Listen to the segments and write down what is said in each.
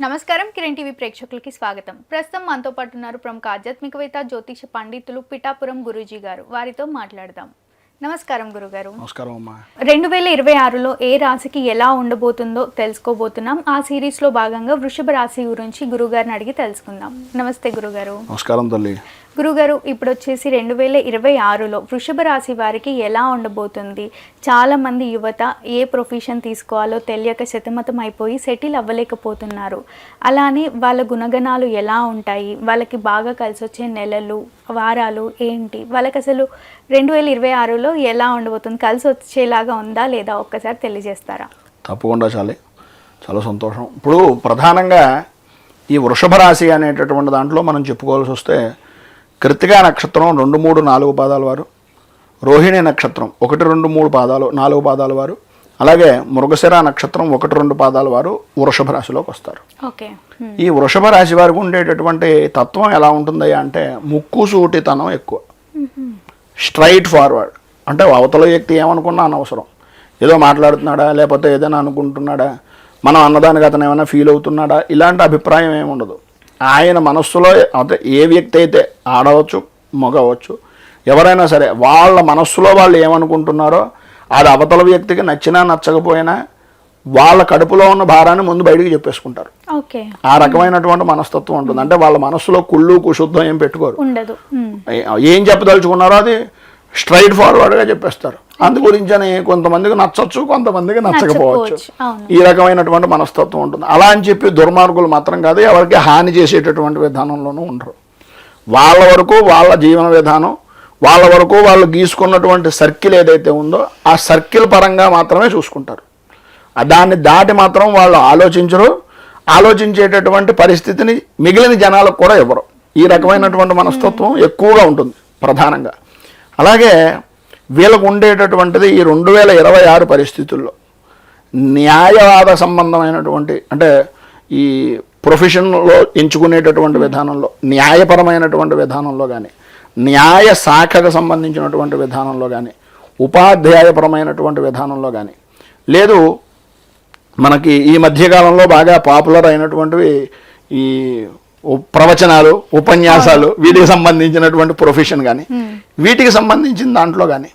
నమస్కారం కిరణ్ టీవీ ప్రేక్షకులకి స్వాగతం. ప్రస్తుతం మనతో పాటు ఉన్నారు ప్రముఖ ఆధ్యాత్మికవేత్త జ్యోతిష పండితులు పిఠాపురం గురూజీ గారు. వారితో మాట్లాడదాం. నమస్కారం గురుగారు. నమస్కారం అమ్మా. రెండు వేల ఇరవై ఆరులో ఏ రాశికి ఎలా ఉండబోతుందో తెలుసుకోబోతున్నాం. ఆ సిరీస్లో భాగంగా వృషభ రాశి గురించి గురుగారిని అడిగి తెలుసుకుందాం. నమస్తే గురుగారు. నమస్కారం తల్లి. గురుగారు ఇప్పుడు వచ్చేసి రెండు వేల ఇరవై ఆరులో వృషభ రాశి వారికి ఎలా ఉండబోతుంది? చాలామంది యువత ఏ ప్రొఫెషన్ తీసుకోవాలో తెలియక శతమతం అయిపోయి సెటిల్ అవ్వలేకపోతున్నారు. అలానే వాళ్ళ గుణగణాలు ఎలా ఉంటాయి? వాళ్ళకి బాగా కలిసి వచ్చే నెలలు వారాలు ఏంటి? వాళ్ళకి అసలు రెండు వేల ఇరవై ఆరులో ఎలా ఉండబోతుంది? కలిసి వచ్చేలాగా ఉందా లేదా ఒక్కసారి తెలియజేస్తారా? తప్పకుండా చాలే. చాలా సంతోషం. ఇప్పుడు ప్రధానంగా ఈ వృషభ రాశి అనేటటువంటి దాంట్లో మనం చెప్పుకోవాల్సి వస్తే కృతికా నక్షత్రం రెండు మూడు నాలుగు పాదాల వారు. రోహిణి నక్షత్రం ఒకటి రెండు మూడు పాదాలు నాలుగు పాదాల వారు. అలాగే మృగశిర నక్షత్రం ఒకటి రెండు పాదాల వారు వృషభ రాశిలోకి వస్తారు. ఓకే. ఈ వృషభ రాశి వారికి ఉండేటటువంటి తత్వం ఎలా ఉంటుందయ్యా అంటే ముక్కు సూటితనం ఎక్కువ. స్ట్రైట్ ఫార్వర్డ్ అంటే అవతల వ్యక్తి ఏమనుకున్నా అనవసరం. ఏదో మాట్లాడుతున్నాడా లేకపోతే ఏదైనా అనుకుంటున్నాడా మనం అన్నదానికి అతను ఏమైనా ఫీల్ అవుతున్నాడా ఇలాంటి అభిప్రాయం ఏమి ఉండదు. ఆయన మనస్సులో అంటే ఏ వ్యక్తి అయితే ఆడవచ్చు మగవచ్చు ఎవరైనా సరే వాళ్ళ మనస్సులో వాళ్ళు ఏమనుకుంటున్నారో అది అవతల వ్యక్తికి నచ్చినా నచ్చకపోయినా వాళ్ళ కడుపులో ఉన్న భారాన్ని ముందు బయటికి చెప్పేసుకుంటారు. ఆ రకమైనటువంటి మనస్తత్వం ఉంటుంది. అంటే వాళ్ళ మనస్సులో కుళ్ళు కుశుద్ధం ఏం పెట్టుకోరు. ఏం చెప్పదలుచుకున్నారో అది స్ట్రైట్ ఫార్వర్డ్గా చెప్పేస్తారు. అందు గురించని కొంతమందికి నచ్చచ్చు కొంతమందికి నచ్చకపోవచ్చు. ఈ రకమైనటువంటి మనస్తత్వం ఉంటుంది. అలా అని చెప్పి దుర్మార్గులు మాత్రం కాదు ఎవరికి హాని చేసేటటువంటి విధానంలోనూ ఉండరు. వాళ్ళ వరకు వాళ్ళ జీవన విధానం వాళ్ళ వరకు వాళ్ళు గీసుకున్నటువంటి సర్కిల్ ఏదైతే ఉందో ఆ సర్కిల్ పరంగా మాత్రమే చూసుకుంటారు. దాన్ని దాటి మాత్రం వాళ్ళు ఆలోచించరు. ఆలోచించేటటువంటి పరిస్థితిని మిగిలిన జనాలకు కూడా ఇవ్వరు. ఈ రకమైనటువంటి మనస్తత్వం ఎక్కువగా ఉంటుంది ప్రధానంగా. అలాగే వీళ్ళకు ఉండేటటువంటిది ఈ రెండు వేల ఇరవై ఆరు పరిస్థితుల్లో న్యాయవాద సంబంధమైనటువంటి అంటే ఈ ప్రొఫెషన్లో ఎంచుకునేటటువంటి విధానంలో న్యాయపరమైనటువంటి విధానంలో కానీ న్యాయ శాఖకు సంబంధించినటువంటి విధానంలో కానీ ఉపాధ్యాయపరమైనటువంటి విధానంలో కానీ లేదు మనకి ఈ మధ్యకాలంలో బాగా పాపులర్ అయినటువంటివి ఈ ప్రవచనాలు ఉపన్యాసాలు వీటికి సంబంధించినటువంటి ప్రొఫెషన్ కానీ వీటికి సంబంధించిన దాంట్లో కానీ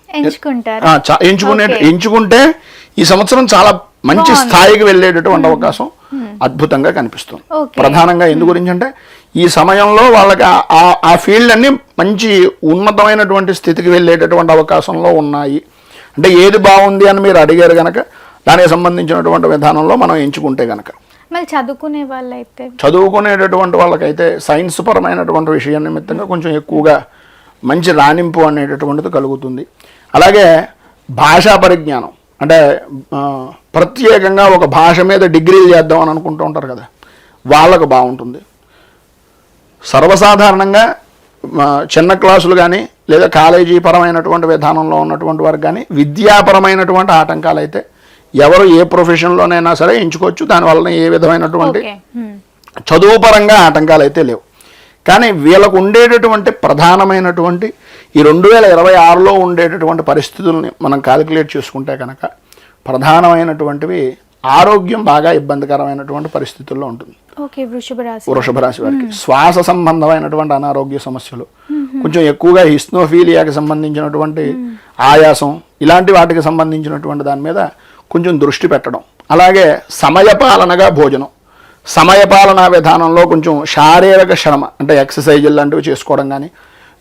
ఎంచుకునే. ఎంచుకుంటే ఈ సంవత్సరం చాలా మంచి. స్థాయికి వెళ్ళేటటువంటి అవకాశం అద్భుతంగా కనిపిస్తుంది. ప్రధానంగా ఎందు గురించి అంటే ఈ సమయంలో వాళ్ళకి ఆ- ఫీల్డ్ అన్ని మంచి ఉన్నతమైనటువంటి స్థితికి వెళ్ళేటటువంటి అవకాశంలో ఉన్నాయి. అంటే ఏది బాగుంది అని మీరు అడిగారు గనక దానికి సంబంధించినటువంటి విధానంలో మనం ఎంచుకుంటే గనక. మళ్ళీ చదువుకునే వాళ్ళైతే చదువుకునేటటువంటి వాళ్ళకైతే సైన్స్ పరమైనటువంటి విషయం నిమిత్తంగా కొంచెం ఎక్కువగా మంచి రాణింపు అనేటటువంటిది కలుగుతుంది. అలాగే భాషా పరిజ్ఞానం. అంటే ప్రత్యేకంగా ఒక భాష మీద డిగ్రీలు చేద్దాం అని అనుకుంటూ ఉంటారు కదా వాళ్ళకు బాగుంటుంది. సర్వసాధారణంగా చిన్న క్లాసులు కానీ లేదా కాలేజీ పరమైనటువంటి విధానంలో ఉన్నటువంటి వారికి కానీ విద్యాపరమైనటువంటి ఆటంకాలు అయితే ఎవరు ఏ ప్రొఫెషన్లోనైనా సరే ఎంచుకోవచ్చు. దానివల్ల ఏ విధమైనటువంటి. చదువు పరంగా ఆటంకాలు అయితే లేవు. కానీ వీళ్ళకు ఉండేటటువంటి ప్రధానమైనటువంటి ఈ రెండు వేల ఇరవై ఆరులో ఉండేటటువంటి పరిస్థితుల్ని మనం కాలిక్యులేట్ చేసుకుంటే కనుక ప్రధానమైనటువంటివి ఆరోగ్యం బాగా ఇబ్బందికరమైనటువంటి పరిస్థితుల్లో ఉంటుంది. వృషభ రాశి వారికి. శ్వాస సంబంధమైనటువంటి అనారోగ్య సమస్యలు. కొంచెం ఎక్కువగా హిస్నోఫీలియాకి సంబంధించినటువంటి ఆయాసం ఇలాంటి వాటికి సంబంధించినటువంటి దాని మీద కొంచెం దృష్టి పెట్టడం. అలాగే సమయపాలనగా భోజనం. సమయపాలన విధానంలో కొంచెం శారీరక శ్రమ అంటే ఎక్సర్సైజులు లాంటివి చేసుకోవడం కానీ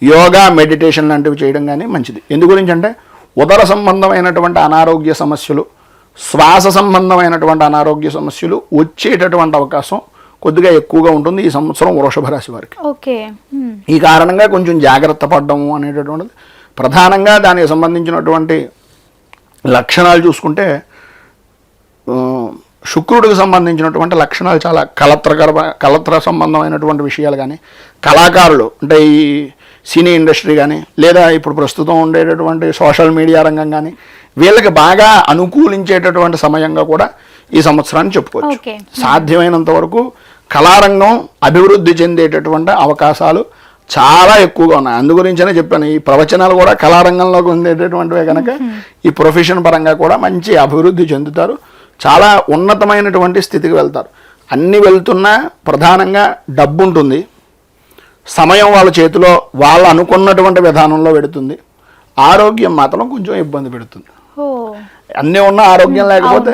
యోగా మెడిటేషన్ లాంటివి చేయడం కానీ మంచిది. ఎందు గురించి అంటే ఉదర సంబంధమైనటువంటి అనారోగ్య సమస్యలు శ్వాస సంబంధమైనటువంటి అనారోగ్య సమస్యలు వచ్చేటటువంటి అవకాశం కొద్దిగా ఎక్కువగా ఉంటుంది ఈ సంవత్సరం వృషభ రాశి వారికి. ఓకే. ఈ కారణంగా కొంచెం జాగ్రత్త పడడము అనేటటువంటిది. ప్రధానంగా దానికి సంబంధించినటువంటి లక్షణాలు చూసుకుంటే శుక్రుడికి సంబంధించినటువంటి లక్షణాలు చాలా కలత్రకర కలత్ర సంబంధమైనటువంటి విషయాలు కానీ కళాకారులు అంటే ఈ సినీ ఇండస్ట్రీ కానీ లేదా ఇప్పుడు ప్రస్తుతం ఉండేటటువంటి సోషల్ మీడియా రంగం కానీ వీళ్ళకి బాగా అనుకూలించేటటువంటి సమయంగా కూడా ఈ సంవత్సరాన్ని చెప్పుకోవచ్చు. సాధ్యమైనంత వరకు కళారంగం అభివృద్ధి చెందేటటువంటి అవకాశాలు చాలా ఎక్కువగా ఉన్నాయి. అందు గురించనే చెప్పాను ఈ ప్రవచనాలు కూడా కళారంగంలోకి ఉండేటటువంటివే కనుక ఈ ప్రొఫెషన్ పరంగా కూడా మంచి అభివృద్ధి చెందుతారు. చాలా ఉన్నతమైనటువంటి స్థితికి వెళ్తారు. అన్నీ వెళ్తున్నా ప్రధానంగా డబ్బు ఉంటుంది సమయం వాళ్ళ చేతిలో వాళ్ళు అనుకున్నటువంటి విధానంలో పెడుతుంది. ఆరోగ్యం మాత్రం కొంచెం ఇబ్బంది పెడుతుంది. అన్నీ ఉన్న ఆరోగ్యం లేకపోతే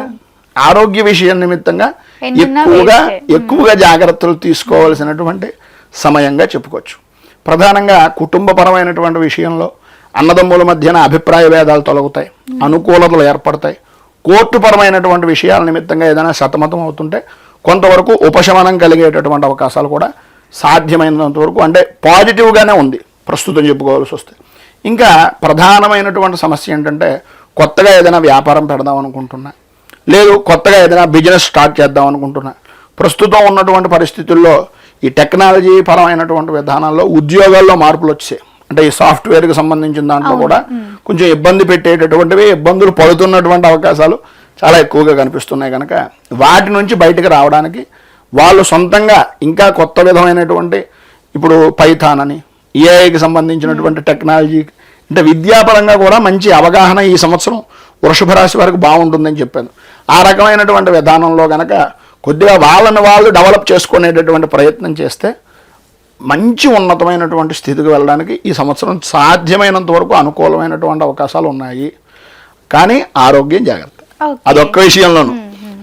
ఆరోగ్య విషయం నిమిత్తంగా ఎక్కువగా. ఎక్కువగా జాగ్రత్తలు తీసుకోవాల్సినటువంటి సమయంగా చెప్పుకోవచ్చు. ప్రధానంగా కుటుంబపరమైనటువంటి విషయంలో అన్నదమ్ముల మధ్యన అభిప్రాయ భేదాలు తొలగుతాయి. అనుకూలతలు ఏర్పడతాయి. కోర్టుపరమైనటువంటి విషయాల నిమిత్తంగా ఏదైనా సతమతం అవుతుంటే కొంతవరకు ఉపశమనం కలిగేటటువంటి అవకాశాలు కూడా సాధ్యమైనంత వరకు అంటే పాజిటివ్గానే ఉంది ప్రస్తుతం చెప్పుకోవాల్సి వస్తే. ఇంకా ప్రధానమైనటువంటి సమస్య ఏంటంటే కొత్తగా ఏదైనా వ్యాపారం పెడదాం అనుకుంటున్నా లేదు కొత్తగా ఏదైనా బిజినెస్ స్టార్ట్ చేద్దాం అనుకుంటున్నా. ప్రస్తుతం ఉన్నటువంటి పరిస్థితుల్లో ఈ టెక్నాలజీ పరమైనటువంటి విధానాల్లో ఉద్యోగాల్లో మార్పులు వచ్చాయి. అంటే ఈ సాఫ్ట్వేర్కి సంబంధించిన దాంట్లో కూడా కొంచెం ఇబ్బంది పెట్టేటటువంటివి ఇబ్బందులు పడుతున్నటువంటి అవకాశాలు చాలా ఎక్కువగా కనిపిస్తున్నాయి కనుక వాటి నుంచి బయటకు రావడానికి వాళ్ళు సొంతంగా ఇంకా కొత్త విధమైనటువంటి ఇప్పుడు పైథాన్ అని ఏఐకి సంబంధించినటువంటి టెక్నాలజీ అంటే విద్యాపరంగా కూడా మంచి అవగాహన ఈ సంవత్సరం వృషభ రాశి వరకు బాగుంటుందని చెప్పాను. ఆ రకమైనటువంటి విధానంలో కనుక కొద్దిగా వాళ్ళని వాళ్ళు డెవలప్ చేసుకునేటటువంటి ప్రయత్నం చేస్తే మంచి ఉన్నతమైనటువంటి స్థితికి వెళ్ళడానికి ఈ సంవత్సరం సాధ్యమైనంత వరకు అనుకూలమైనటువంటి అవకాశాలు ఉన్నాయి. కానీ ఆరోగ్యం జాగ్రత్త. అదొక్క విషయంలోనూ.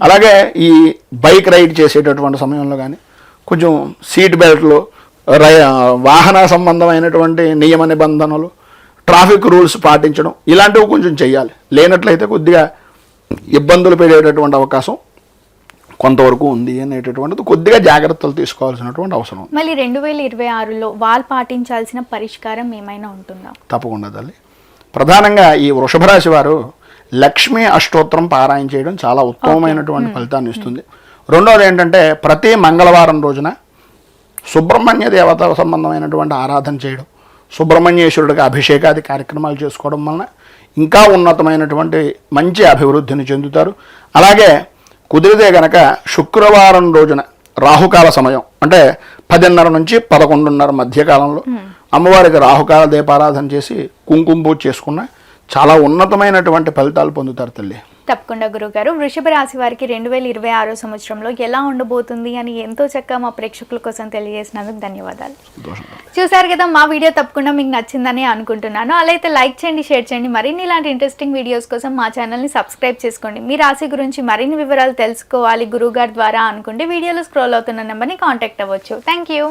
అలాగే ఈ బైక్ రైడ్ చేసేటటువంటి సమయంలో కానీ కొంచెం సీట్ బెల్ట్లు రై వాహన సంబంధమైనటువంటి నియమ నిబంధనలు ట్రాఫిక్ రూల్స్ పాటించడం ఇలాంటివి కొంచెం చేయాలి లేనట్లయితే కొద్దిగా ఇబ్బందులు పడేటటువంటి అవకాశం కొంతవరకు ఉంది అనేటటువంటిది కొద్దిగా జాగ్రత్తలు తీసుకోవాల్సినటువంటి అవసరం మళ్ళీ రెండు వేల ఇరవై ఆరులో వాళ్ళు పాటించాల్సిన పరిష్కారం ఏమైనా ఉంటుందా? తప్పకుండా తల్లి. ప్రధానంగా ఈ వృషభ రాశి వారు లక్ష్మీ అష్టోత్తరం పారాయణ చేయడం చాలా ఉత్తమమైనటువంటి ఫలితాన్ని ఇస్తుంది. రెండవది ఏంటంటే ప్రతి మంగళవారం రోజున సుబ్రహ్మణ్య దేవత సంబంధమైనటువంటి ఆరాధన చేయడం సుబ్రహ్మణ్యేశ్వరుడికి అభిషేకాది కార్యక్రమాలు చేసుకోవడం వలన ఇంకా ఉన్నతమైనటువంటి మంచి అభివృద్ధిని చెందుతారు. అలాగే కుదిరితే గనక శుక్రవారం రోజున రాహుకాల సమయం. అంటే పదిన్నర నుంచి పదకొండున్నర మధ్య కాలంలో అమ్మవారికి రాహుకాల దీపారాధన చేసి కుంకుమ పూజ చేసుకున్న చాలా ఉన్నతమైనటువంటి ఫలితాలు పొందుతారు తల్లి. తప్పకుండా గురుగారు. వృషభ రాశి వారికి రెండు వేల ఇరవై ఆరో సంవత్సరంలో ఎలా ఉండబోతుంది అని ఎంతో చక్కగా మా ప్రేక్షకుల కోసం తెలియజేసినందుకు ధన్యవాదాలు. చూసారు కదా మా వీడియో తప్పకుండా మీకు నచ్చిందని అనుకుంటున్నాను. అలా అయితే లైక్ చేయండి షేర్ చేయండి. మరిన్ని ఇలాంటి ఇంట్రెస్టింగ్ వీడియోస్ కోసం మా ఛానల్ని సబ్స్క్రైబ్ చేసుకోండి. మీ రాశి గురించి మరిన్ని వివరాలు తెలుసుకోవాలి గురుగారి ద్వారా అనుకుంటే వీడియోలో స్క్రోల్ అవుతున్న నెంబర్ని కాంటాక్ట్ అవ్వచ్చు. Thank you